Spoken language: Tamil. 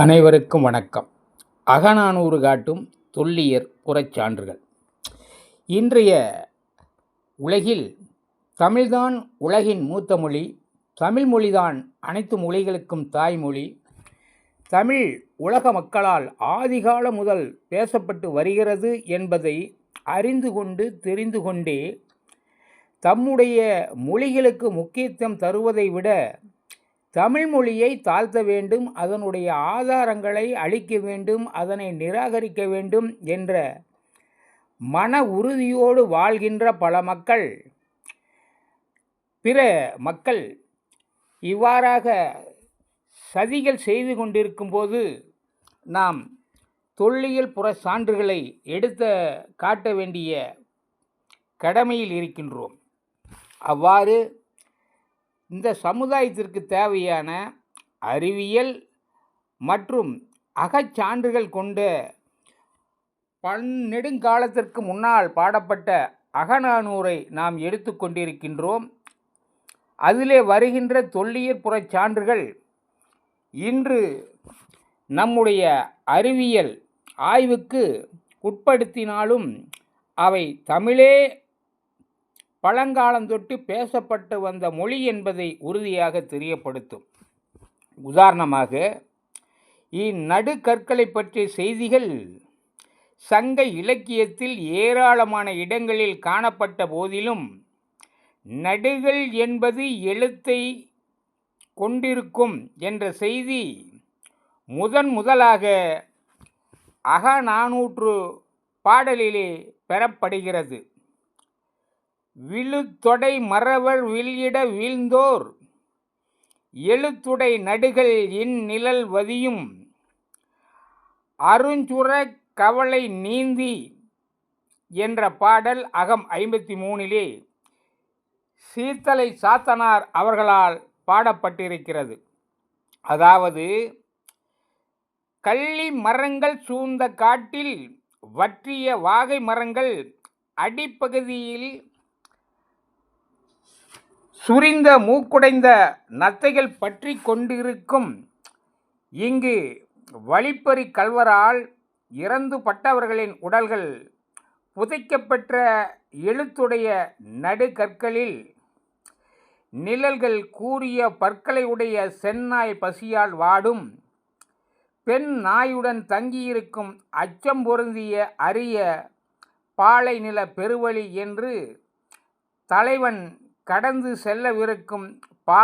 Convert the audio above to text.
அனைவருக்கும் வணக்கம். அகநானூறு காட்டும் தொல்லியர் புறச்சான்றுகள். இன்றைய உலகில் தமிழ்தான் உலகின் மூத்த மொழி தமிழ் மொழிதான் அனைத்து மொழிகளுக்கும் தாய்மொழி தமிழ் உலக மக்களால் ஆதிகால முதல் பேசப்பட்டு வருகிறது என்பதை அறிந்து கொண்டு தெரிந்து கொண்டே தம்முடைய மொழிகளுக்கு முக்கியத்துவம் தருவதை விட தமிழ் மொழியை தாழ்த்த வேண்டும் அதனுடைய ஆதாரங்களை அழிக்க வேண்டும் அதனை நிராகரிக்க வேண்டும் என்ற மன உறுதியோடு வாழ்கின்ற பல மக்கள் பிற மக்கள் இவ்வாறாக சதிகள் செய்து கொண்டிருக்கும் போது நாம் தொல்லியல் புற சான்றுகளை எடுத்த காட்ட வேண்டிய கடமையில் இருக்கின்றோம். அவ்வாறு இந்த சமுதாயத்திற்கு தேவையான அறிவியல் மற்றும் அகச்சான்றுகள் கொண்ட பன்னெடுங்காலத்திற்கு முன்னால் பாடப்பட்ட அகநானூரை நாம் எடுத்துக்கொண்டிருக்கின்றோம் அதிலே வருகின்ற தொல்லியற் புறச் சான்றுகள் இன்று நம்முடைய அறிவியல் ஆய்வுக்கு உட்படுத்தினாலும் அவை தமிழே பழங்காலந்தொட்டு பேசப்பட்டு வந்த மொழி என்பதை உறுதியாக தெரியப்படுத்தும். உதாரணமாக இந்நடுக்கற்களை பற்றிய செய்திகள் சங்க இலக்கியத்தில் ஏராளமான இடங்களில் காணப்பட்ட போதிலும் நடுகள் என்பது எழுத்தை கொண்டிருக்கும் என்ற செய்தி முதன் முதலாக அகநானூற்று பாடலிலே பெறப்படுகிறது. விழுத்தொடை மறவர் வில்லிட வீழ்ந்தோர். எழுத்துடை நடுகள் இந்நிழல் வதியும். அருஞ்சுர கவலை நீந்தி என்ற பாடல் அகம் ஐம்பத்தி மூணிலே சீத்தலை சாத்தனார் அவர்களால் பாடப்பட்டிருக்கிறது. அதாவது கள்ளி மரங்கள் சூழ்ந்த காட்டில் வற்றிய வாகை மரங்கள் அடிப்பகுதியில் சுரிந்த மூக்குடைந்த நத்தைகள் பற்றி கொண்டிருக்கும் இங்கு வழிப்பறி கல்வரால் இறந்து பட்டவர்களின் உடல்கள் புதைக்கப்பெற்ற எழுத்துடைய நடுகற்களில் நிழல்கள் கூறிய பற்களை உடைய செந்நாய் பசியால் வாடும். பெண் நாயுடன் தங்கியிருக்கும் அச்சம் பொருந்திய அரிய பாலை நில பெருவழி என்று தலைவன் கடந்து செல்லவிருக்கும் பா